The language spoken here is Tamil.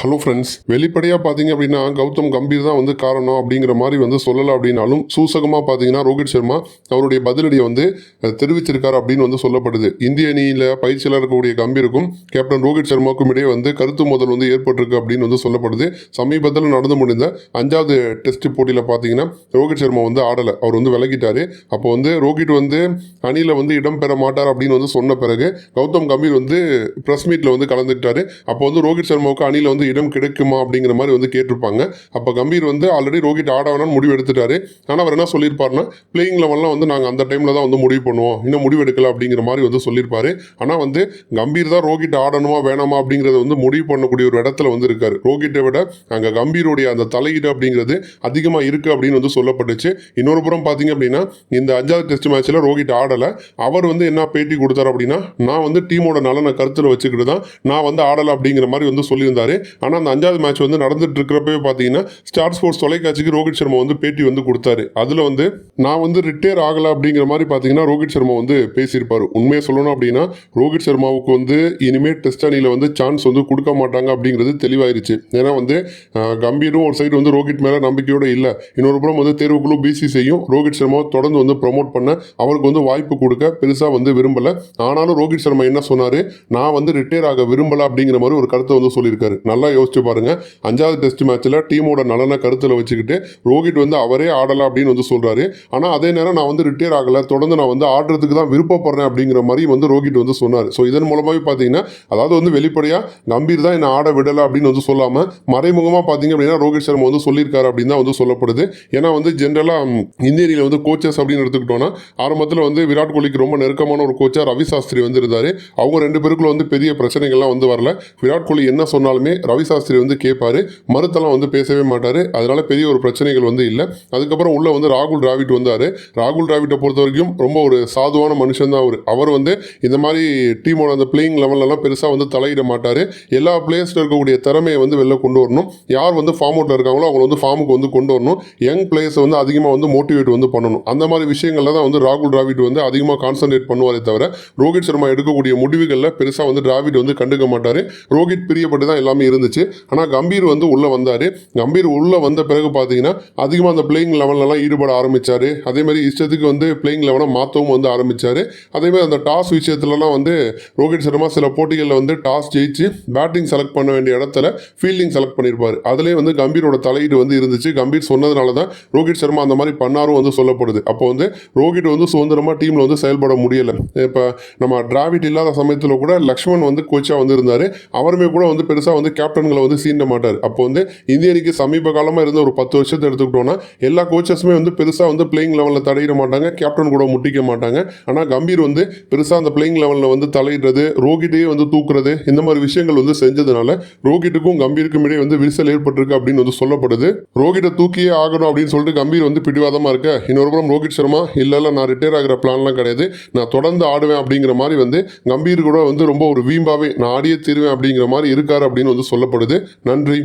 ஹலோ ஃப்ரெண்ட்ஸ் வெளிப்படையாக பார்த்தீங்க அப்படின்னா கௌதம் கம்பீர் தான் வந்து காரணம் அப்படிங்கிற மாதிரி வந்து சொல்லலை அப்படின்னாலும் சூசகமாக பார்த்தீங்கன்னா ரோஹித் சர்மா அவருடைய பதிலடியை வந்து அஹ், தெரிவிச்சிருக்காரு அப்படின்னு வந்து சொல்லப்படுது. இந்திய அணியில் பயிற்சியாளர் இருக்கக்கூடிய கம்பீருக்கும் கேப்டன் ரோஹித் சர்மாவுக்கும் இடையே வந்து கருத்து மோதல் வந்து ஏற்பட்டிருக்கு அப்படின்னு வந்து சொல்லப்படுது. சமீபத்தில் நடந்து முடிந்த அஞ்சாவது டெஸ்ட் போட்டியில் பார்த்தீங்கன்னா ரோஹித் சர்மா வந்து ஆடலை. அவர் வந்து விலகிட்டார். அப்போ வந்து ரோஹித் வந்து அணியில் வந்து இடம் பெற மாட்டார் அப்படின்னு வந்து சொன்ன பிறகு கௌதம் கம்பீர் வந்து ப்ரெஸ் மீட்டில் வந்து கலந்துக்கிட்டாரு. அப்போ வந்து ரோஹித் சர்மாவுக்கு அணியில் வந்து இடம் கிடைக்குமா அப்படிங்கிற மாதிரி வந்து கேட்டிருப்பாங்க. அப்போ கம்பீர் வந்து ஆல்ரெடி ரோஹித் ஆட வேணாம்னு முடிவு எடுத்துட்டாரு. ஆனால் அவர் என்ன சொல்லியிருப்பாருன்னா பிளேயிங் லெவல்லாம் வந்து நாங்கள் அந்த டைமில் தான் வந்து முடிவு பண்ணுவோம். இன்னும் முடிவு எடுக்கல அப்படிங்கிற மாதிரி வந்து சொல்லியிருப்பாரு. ஆனால் வந்து கம்பீர் தான் ரோஹித் ஆடணுமா வேணாமா அப்படிங்கிறத வந்து முடிவு பண்ணக்கூடிய ஒரு இடத்துல வந்து இருக்காரு. ரோஹிட்டை விட அங்கே கம்பீருடைய அந்த தலையீடு அப்படிங்கிறது அதிகமாக இருக்குது அப்படின்னு வந்து சொல்லப்பட்டுச்சு. இன்னொரு புறம் பார்த்தீங்க அப்படின்னா இந்த அஞ்சாவது டெஸ்ட் மேட்ச்சில் ரோஹித் ஆடலை. அவர் வந்து என்ன பேட்டி கொடுத்தாரு அப்படின்னா நான் வந்து டீமோட நலனை கருத்தில் வச்சுக்கிட்டு தான் நான் வந்து ஆடலை அப்படிங்கிற மாதிரி வந்து சொல்லியிருந்தாரு. ஆனால் அந்த அஞ்சாவது மேட்ச் வந்து நடந்துட்டு இருக்கிறப்பவே பார்த்தீங்கன்னா ஸ்டார் ஸ்போர்ட்ஸ் தொலைக்காட்சிக்கு ரோஹித் சர்மா வந்து பேட்டி வந்து கொடுத்தாரு. அதில் வந்து நான் வந்து ரிட்டையர் ஆகலை அப்படிங்கிற மாதிரி பார்த்தீங்கன்னா ரோஹித் சர்மா வந்து பேசியிருப்பார். உண்மையை சொல்லணும் அப்படின்னா ரோஹித் சர்மாவுக்கு வந்து இனிமேல் டெஸ்ட் அணியில் வந்து சான்ஸ் வந்து கொடுக்க மாட்டாங்க அப்படிங்கிறது தெளிவாயிருச்சு. ஏன்னா வந்து கம்பீரும் ஒரு சைடு வந்து ரோஹித் மேலே நம்பிக்கையோடு இல்லை. இன்னொரு புறம் வந்து தேர்வுக்குழு பிசிசியும் ரோஹித் சர்மாவை தொடர்ந்து வந்து ப்ரொமோட் பண்ண அவருக்கு வந்து வாய்ப்பு கொடுக்க பெருசாக வந்து விரும்பலை. ஆனாலும் ரோஹித் சர்மா என்ன சொன்னார்? நான் வந்து ரிட்டையர் ஆக விரும்பலை அப்படிங்கிற மாதிரி ஒரு கருத்தை வந்து சொல்லியிருக்காரு. நல்லா நல்லா யோசிச்சு பாருங்கள் அஞ்சாவது டெஸ்ட் மேட்ச்சில் டீமோட நலனை கருத்தில் வச்சுக்கிட்டு ரோஹித் வந்து அவரே ஆடலாம் அப்படின்னு வந்து சொல்கிறாரு ஆனால் அதே நேரம் நான் வந்து ரிட்டையர் ஆகலை. தொடர்ந்து நான் வந்து ஆடுறதுக்கு தான் விருப்பப்படுறேன் அப்படிங்கிற மாதிரி வந்து ரோஹித் வந்து சொன்னார். ஸோ இதன் மூலமாகவே பார்த்தீங்கன்னா அதாவது வந்து வெளிப்படையாக கம்பீர் தான் என்னை ஆட விடலை அப்படின்னு வந்து சொல்லாமல் மறைமுகமாக பார்த்தீங்க அப்படின்னா ரோஹித் சர்மா வந்து சொல்லியிருக்காரு அப்படின்னு தான் வந்து சொல்லப்படுது. ஏன்னா வந்து ஜென்ரலாக இந்திய அணியில் வந்து கோச்சஸ் அப்படின்னு எடுத்துக்கிட்டோன்னா ஆரம்பத்தில் வந்து விராட் கோலிக்கு ரொம்ப நெருக்கமான ஒரு கோச்சாக ரவி சாஸ்திரி வந்து இருந்தார். அவங்க ரெண்டு பேருக்குள்ள வந்து பெரிய பிரச்சனைகள்லாம் வந்து வரல. விராட் கோலி என்ன சொன்னாலுமே ரவி சாஸ்திரி வந்து கேட்பாரு மறுத்தெல்லாம் வந்து பேசவே மாட்டார். அதனால் பெரிய ஒரு பிரச்சனைகள் வந்து இல்லை. அதுக்கப்புறம் உள்ளே வந்து ராகுல் டிராவிட் வந்தார். ராகுல் டிராவிட்டை பொறுத்த வரைக்கும் ரொம்ப ஒரு சாதுவான மனுஷன் தான் அவர். அவர் வந்து இந்த மாதிரி டீமோட அந்த பிளேயிங் லெவல்லலாம் பெருசாக வந்து தலையிட மாட்டார். எல்லா பிளேயர்ஸில் இருக்கக்கூடிய திறமையை வந்து வெளில கொண்டு வரணும். யார் வந்து ஃபார்ம் அவுட்டில் இருக்காங்களோ அவங்களை வந்து ஃபார்முக்கு வந்து கொண்டு வரணும். யங் பிளேயர்ஸை வந்து அதிகமாக வந்து மோட்டிவேட் வந்து பண்ணணும். அந்த மாதிரி விஷயங்களில் தான் வந்து ராகுல் டிராவிட் வந்து அதிகமாக கான்சன்ட்ரேட் பண்ணுவாரே தவிர ரோஹித் சர்மா எடுக்கக்கூடிய முடிவுகளில் பெருசாக வந்து டிராவிட் வந்து கண்டுக்க மாட்டார். ரோஹித் பிரியப்பட்டு தான் எல்லாமே இருந்துச்சு. ஆனால் கம்பீர் வந்து உள்ளே வந்தார். கம்பீர் உள்ளே வந்த பிறகு பார்த்தீங்கன்னா அதிகமாக அந்த பிளேயிங் லெவல்லலாம் ஈடுபட ஆரம்பித்தார் அதே மாதிரி இஷ்டத்துக்கு வந்து பிளேயிங் லெவனை மாற்றவும் வந்து ஆரம்பித்தார் அதே மாதிரி அந்த டாஸ் விஷயத்துலலாம் வந்து ரோஹித் சர்மா சில போட்டிகளில் வந்து டாஸ் ஜெயிச்சு பேட்டிங் செலக்ட் பண்ண வேண்டிய இடத்துல ஃபீல்டிங் செலக்ட் பண்ணியிருப்பார் அதுலேயே வந்து கம்பீரோட தலையீடு வந்து இருந்துச்சு. கம்பீர் சொன்னதுனால தான் ரோஹித் சர்மா அந்த மாதிரி பண்ணாரும் வந்து சொல்லப்படுது. அப்போ வந்து ரோஹித் வந்து சுதந்திரமாக டீமில் வந்து செயல்பட முடியலை. இப்போ நம்ம டிராவிட் இல்லாத சமயத்தில் கூட லக்ஷ்மண் வந்து கோச்சாக வந்து இருந்தார். அவருமே கூட வந்து பெருசாக வந்து கேப்டன் கேப்டன்களை வந்து சீண்ட மாட்டார். அப்போ வந்து இந்திய அணிக்கு சமீப காலமாக இருந்த ஒரு பத்து வருஷத்தை எடுத்துக்கிட்டோம்னா எல்லா கோச்சஸுமே வந்து பெருசாக வந்து பிளேயிங் லெவலில் தலையிட மாட்டாங்க கேப்டன் கூட முட்டிக்க மாட்டாங்க. ஆனால் கம்பீர் வந்து பெருசாக அந்த பிளேயிங் லெவலில் வந்து தலையிடுறது ரோகிட்டையே வந்து தூக்குறது இந்த மாதிரி விஷயங்கள் வந்து செஞ்சதுனால ரோகிட்டுக்கும் கம்பீருக்கும் இடையே வந்து விரிசல் ஏற்பட்டிருக்கு அப்படின்னு வந்து சொல்லப்படுது. ரோகிட்டை தூக்கியே ஆகணும் அப்படின்னு சொல்லிட்டு கம்பீர் வந்து பிடிவாதமாக இருக்க இன்னொரு புறம் ரோஹித் சர்மா இல்லை இல்லை நான் ரிட்டையர் ஆகிற பிளான்லாம் கிடையாது. நான் தொடர்ந்து ஆடுவேன் அப்படிங்கிற மாதிரி வந்து கம்பீர் கூட வந்து ரொம்ப ஒரு வீம்பாவே நான் ஆடியே தீருவேன் அப்படிங்கிற மாதிரி இருக்காரு அப்படின்னு வந்து சொல்லப்படுது நன்றி.